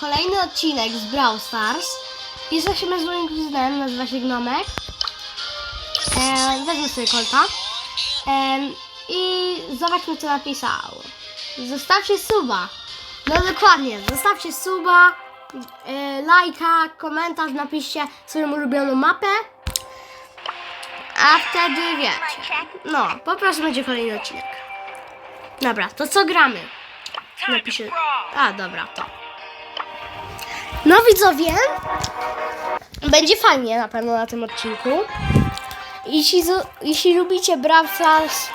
Kolejny odcinek z Brawl Stars. Jesteśmy z moim kuzynem, nazywa się Gnomek. E, wezmę sobie kolta. E, I zobaczmy co napisał. Zostawcie suba. No dokładnie, zostawcie suba, e, lajka, komentarz, napiszcie swoją ulubioną mapę. A wtedy wiecie. No, po prostu będzie kolejny odcinek. Dobra, to co gramy? Napiszę. A, dobra, to. No widzowie, będzie fajnie na pewno na tym odcinku. Jeśli, jeśli lubicie Brawl Stars,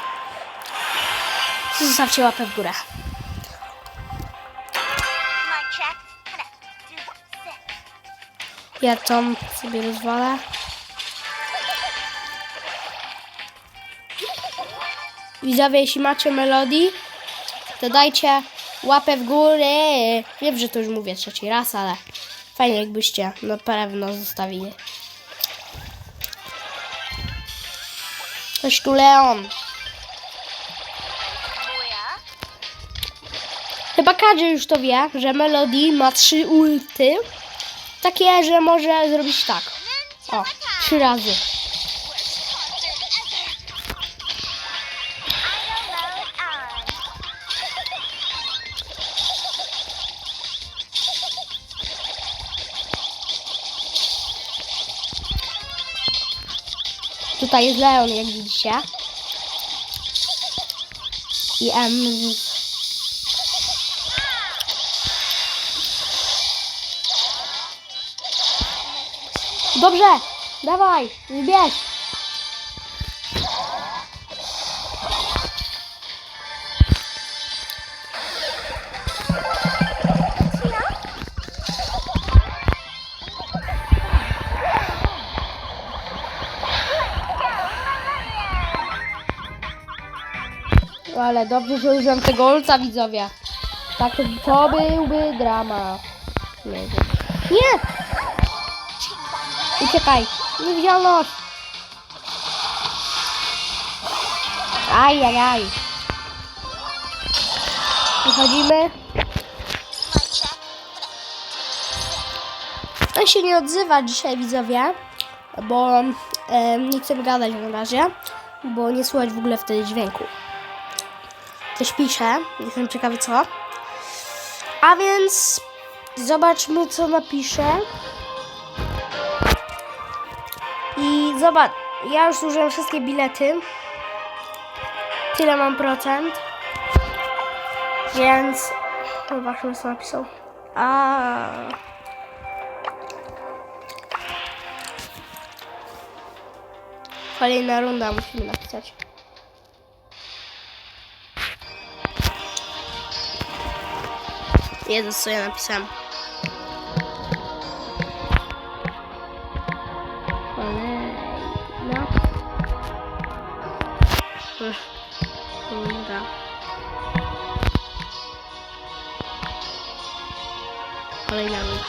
to zostawcie łapę w górę. Ja tą sobie rozwalę. Widzowie, jeśli macie melodii, to dajcie łapę w górę. Wiem, że to już mówię trzeci raz, ale fajnie jakbyście na pewno zostawili. Coś tu Leon. Chyba każdy już to wie, że Melody ma trzy ulty. Takie, że może zrobić tak. O, trzy razy. Tutaj jest Leon, jak widzicie. I M. Dobrze, dawaj, zbierz. Dobrze, że użyłem tego olca, widzowie. Tak to byłby drama. Nie. Nie! Uciekaj! Niewidzialność! Aj, aj, aj. Wychodzimy. On się nie odzywa dzisiaj, widzowie, bo e, nie chcę gadać na razie, bo nie słychać w ogóle wtedy dźwięku. Coś pisze, jestem ciekawy co. A więc zobaczmy, co napisze. I zobacz, ja już zużyłem wszystkie bilety. Tyle mam procent. Więc zobaczmy, co napisał. A. Kolejna runda musimy napisać. Jezus, co ja napisałem. Kolejna runda. Kolejna runda.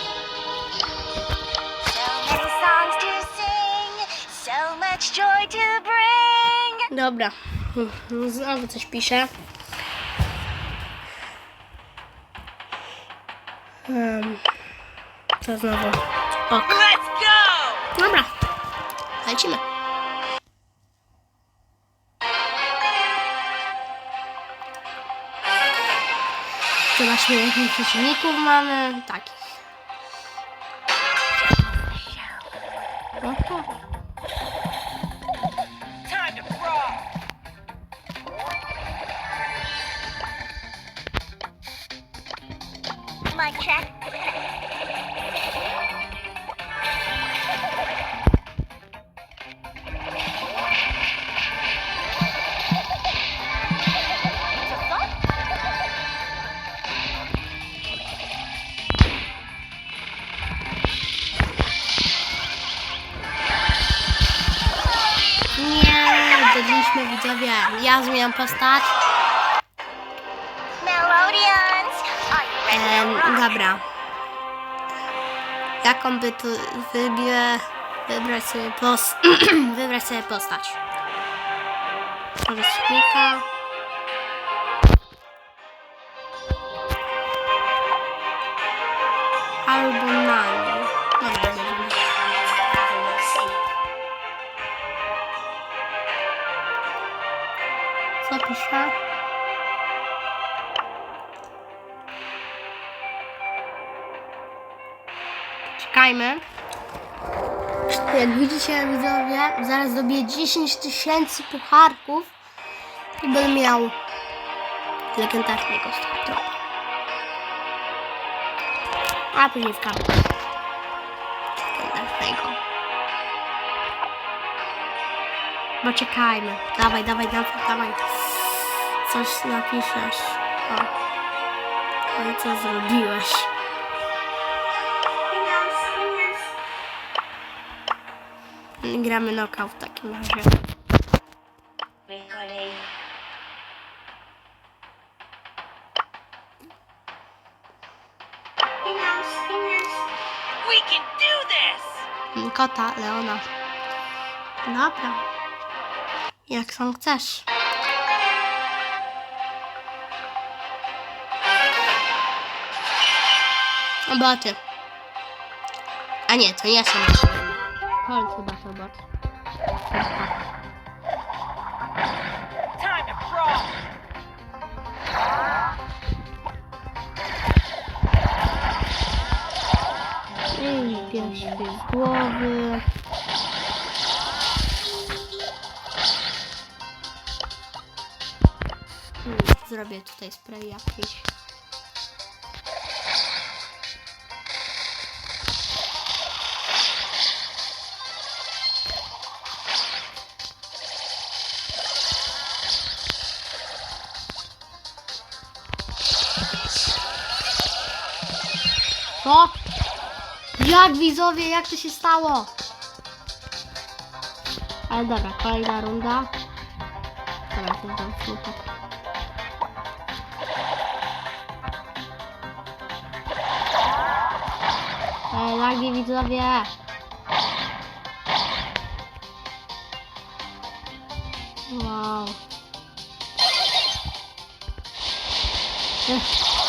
Dobra, znowu coś pisze. Um, to znowu. Ok. Let's go! Dobra, lecimy. Zobaczmy, jakich przeciwników mamy. Takich. No to. My check. Nie, zjedliśmy widzowie. Ja zmieniam postać. Dobra. Jaką by tu wybie, wybrać sobie pos, wybrać sobie postać. Rozświka. albo Czekajmy. Jak widzicie widzowie, zaraz dobiję 10 tysięcy pucharków i będę miał legendarnego Startropa. A później w kartę. Legendarnego. Bo czekajmy. Dawaj, dawaj, dawaj, dawaj. Coś napiszesz. O. No i co zrobiłeś? Gramy knockout w takim razie. We can do this! Kota, Leona. Dobra. Jak sam chcesz. Boty. A nie, to boty. Colt chyba crawl! I piersi z głowy. Zrobię tutaj spray jakiś. Co? Jak widzowie, jak to się stało? Ale dobra, kolejna runda. Dobra, to dam smutek. Ej, lagi widzowie! Wow. Ech.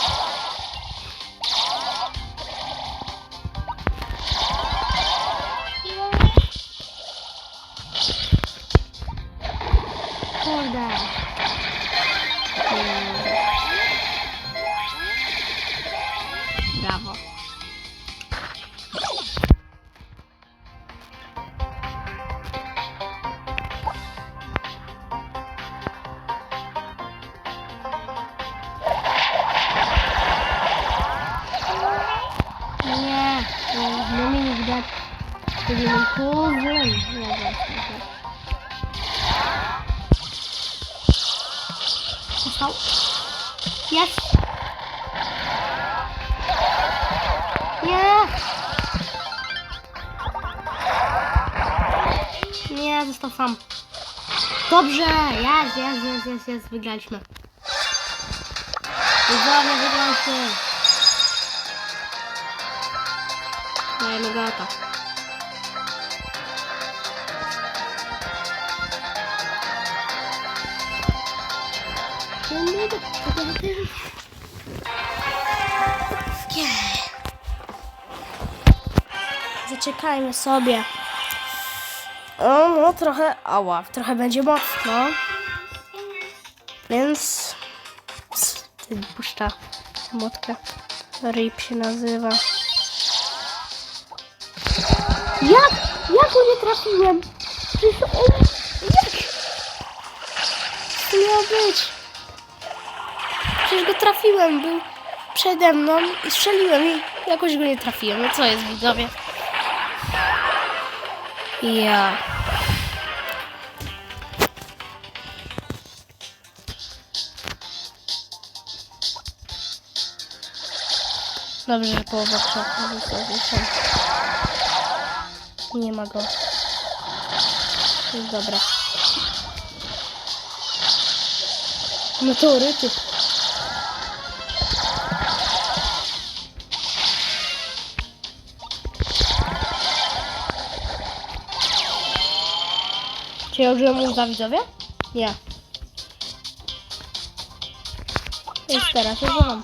Jest. Nie. Nie, został sam. Dobrze, jest, jest, jest, jest, jest, wygraliśmy. Widzowie, wygraliśmy. Dajemy go Zaczekajmy sobie. O, no trochę, ała, trochę będzie mocno. Więc... Ty puszcza motkę. Rip się nazywa. Jak? Jak go nie trafiłem? Przecież on... Jak? Miało być? Przecież go trafiłem, był przede mną i strzeliłem i jakoś go nie trafiłem. No co jest widzowie? Ja. Dobrze, że połowa krzaku została Nie ma go. Dobra. Meteoryty. Czy ja użyłem mu widzowie? Nie. Jest teraz, używam.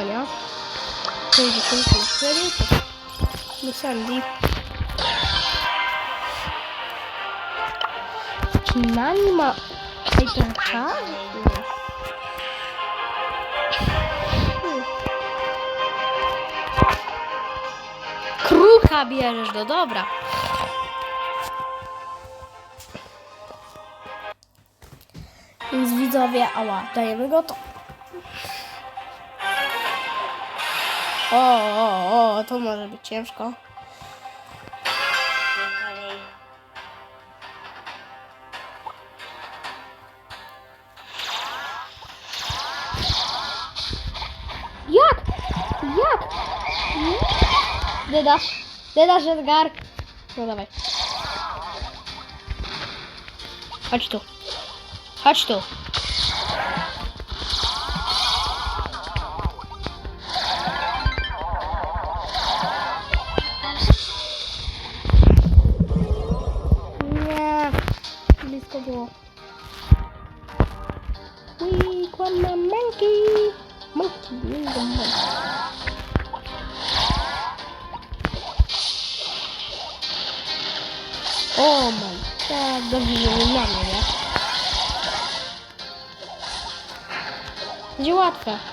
55 kredytów. Do Sandy. Czy Nani ma Hypercza? Nie. Hmm. Kruka bierzesz, no dobra. Więc widzowie, ała, dajemy go to. O, o, o, to może być ciężko. Jak? Jak? Dydasz. Dydasz, Edgar. No dawaj. Chodź tu. Chodź tu.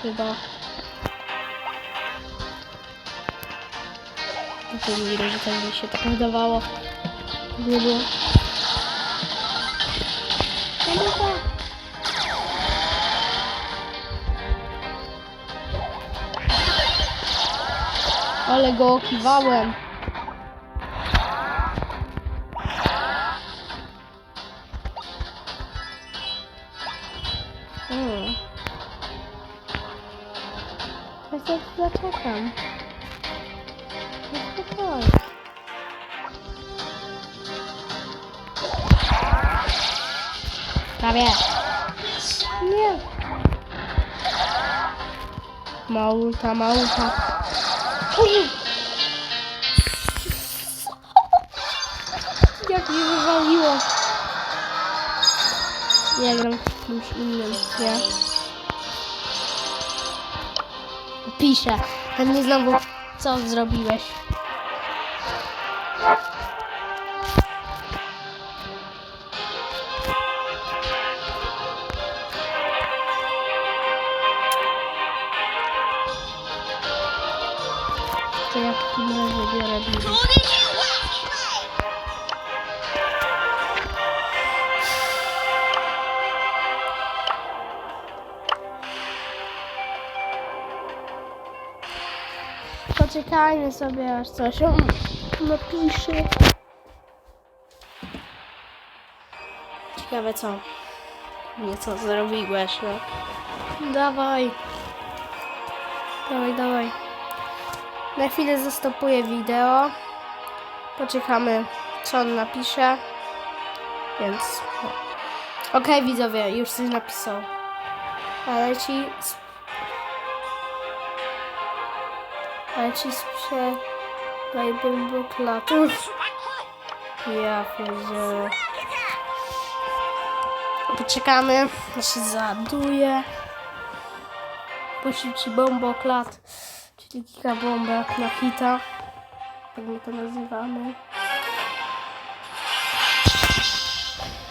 Chyba. To nie widać, że tak mi się tak wydawało. Nie było. Ale go okiwałem. Tamam. Çok kolay. Tabii. Niye? Maulta maulta. Jak mnie wywaliło. Ja gram w kimś innym, nie? Piszę. Pewnie znowu co zrobiłeś. Poczekajmy sobie, aż coś on napisze. Ciekawe co. Nie co zrobiłeś, no. Dawaj. Dawaj, dawaj. Na chwilę zastopuję wideo. Poczekamy, co on napisze. Więc. Okej, widzowie, już coś napisał. Ale ci. Ale ci sprzedaj bomboklatów. Ja pierdzielę. Poczekamy, aż się załaduje. Puścił ci bomboklat, czyli kilka bombek na hita. Tak my to nazywamy.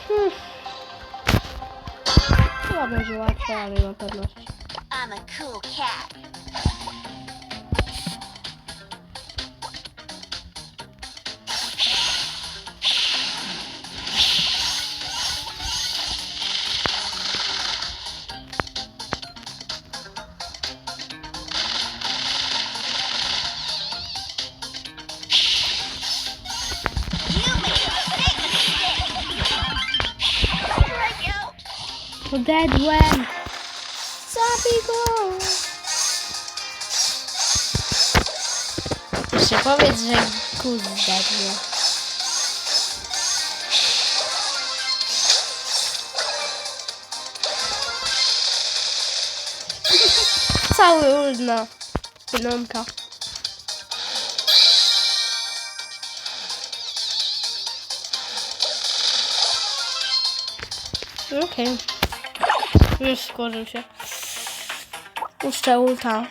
Hmm. Chyba będzie łatwe, ale na pewność. I'm a cool cat. Went. Zabij go! Jeszcze powiedz, że kuz zdadnie. Cały ulna. Pylonka. Okej. Już skurzył się. Puszczę ulta.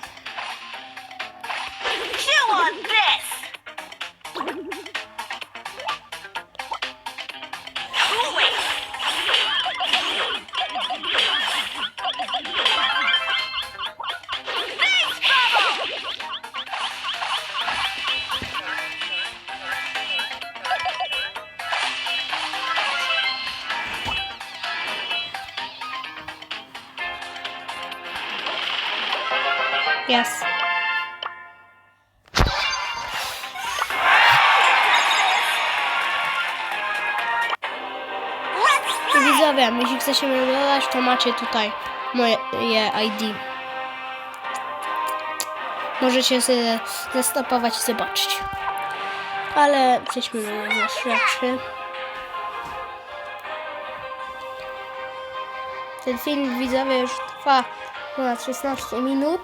I widzowie, jeśli chcecie mnie dodać, to macie tutaj moje ID. Możecie sobie zastopować i zobaczyć. Ale przejdźmy do innych rzeczy. Ten film widzowie już trwa ponad 16 minut.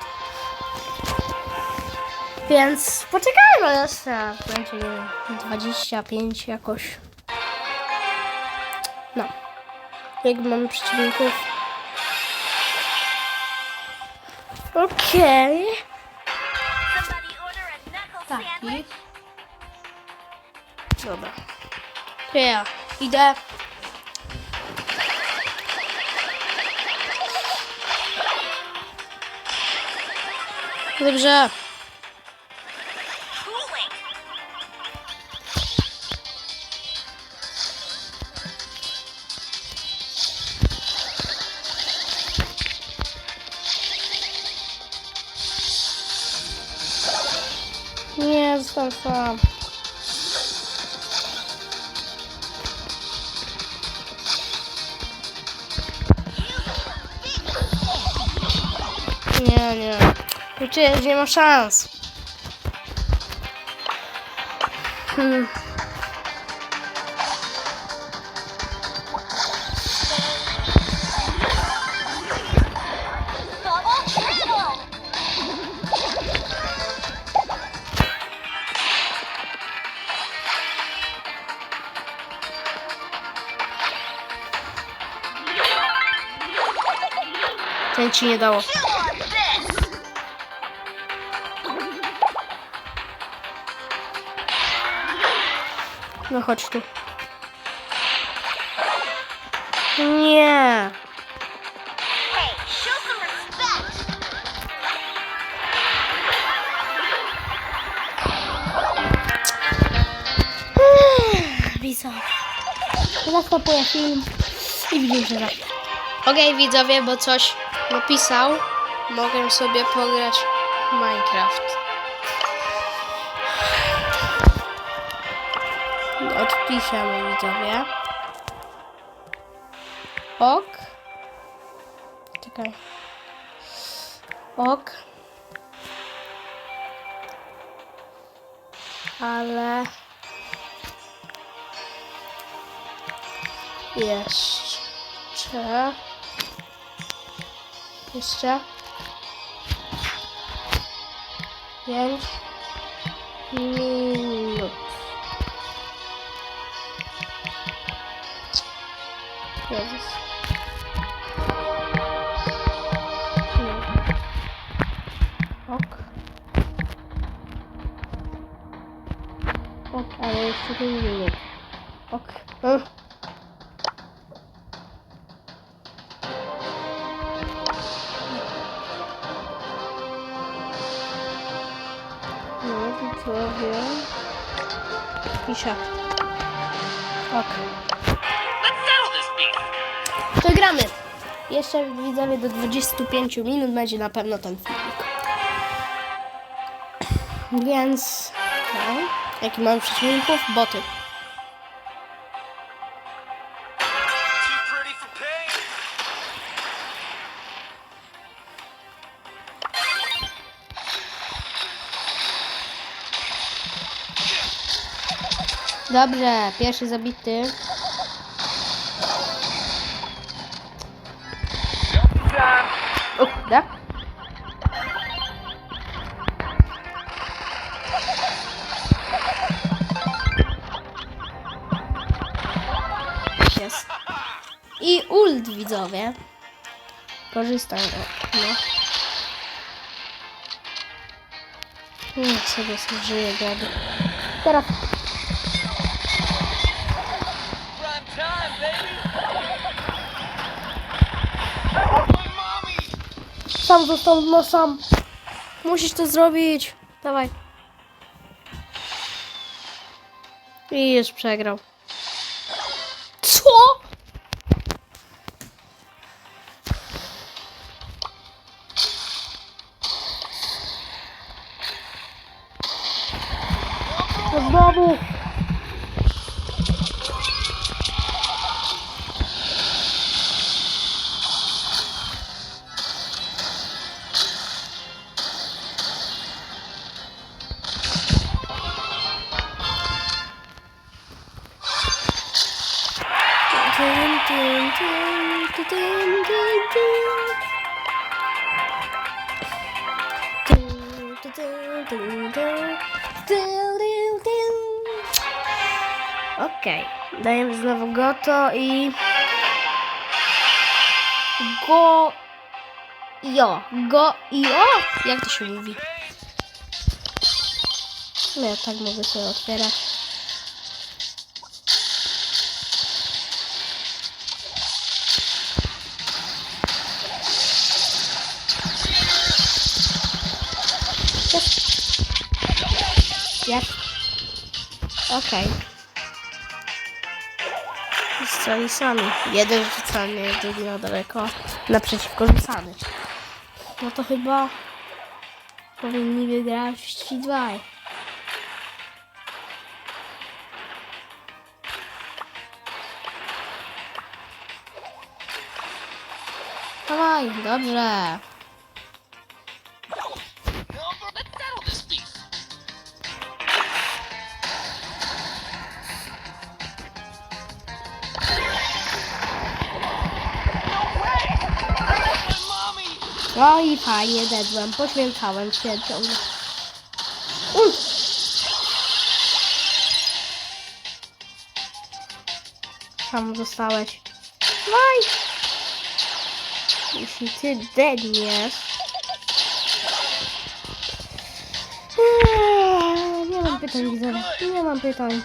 Więc poczekajmy jeszcze. Będzie nie wiem, 25 jakoś. No. Jak mamy przeciwników. Okej. Taki. sandwich. Dobra. To ja idę. Dobrze. Sam. Nie, nie. Przecież nie ma szans. Hmm. Ci nie dało. No chodź tu. Nie. Widzowie. Zastopuję film i widzimy się za. Okej widzowie, bo coś napisał. Mogę sobie pograć w Minecraft. Odpiszemy widzowie. Ok. Czekaj. Ok. Ale... Jeszcze. Jeszcze. Pięć minut. Jezus. Nie. Ok. Ok, ale jeszcze 5 minut. Widzowie. Piszę. Ok. To gramy. Jeszcze widzowie do 25 minut będzie na pewno ten filmik. Więc... No, jaki mamy przeciwników? Boty. Dobrze, pierwszy zabity. O. Jest. I ult widzowie. Korzystaj, no. Niech sobie służyje gady. Teraz sam został, no sam. Musisz to zrobić. Dawaj. I już przegrał. Co? No Znowu. Goto i go jo, go i o, jak to się mówi? No ja tak mogę sobie otwierać. Jest. Okej. Strzeli sami. Jeden rzucany, drugi na daleko. Naprzeciwko rzucany. No to chyba powinni wygrać ci dwaj. Dawaj, dobrze. No i fajnie dedłem, poświęcałem się ciągle. Uj! Sam zostałeś. Waj! Jeśli ty dedniesz... Eee, Nie mam pytań, widzowie. Nie mam pytań.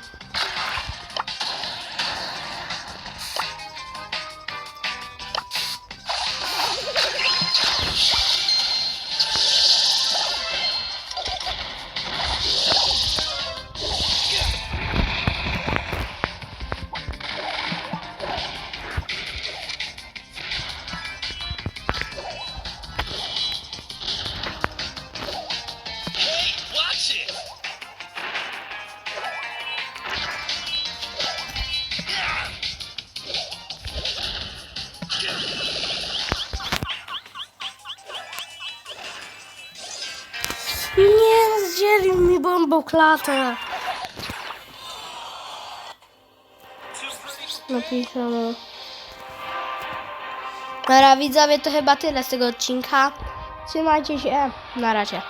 Klatę. Napisano. Dobra, widzowie, to chyba tyle z tego odcinka. Trzymajcie się. Na razie.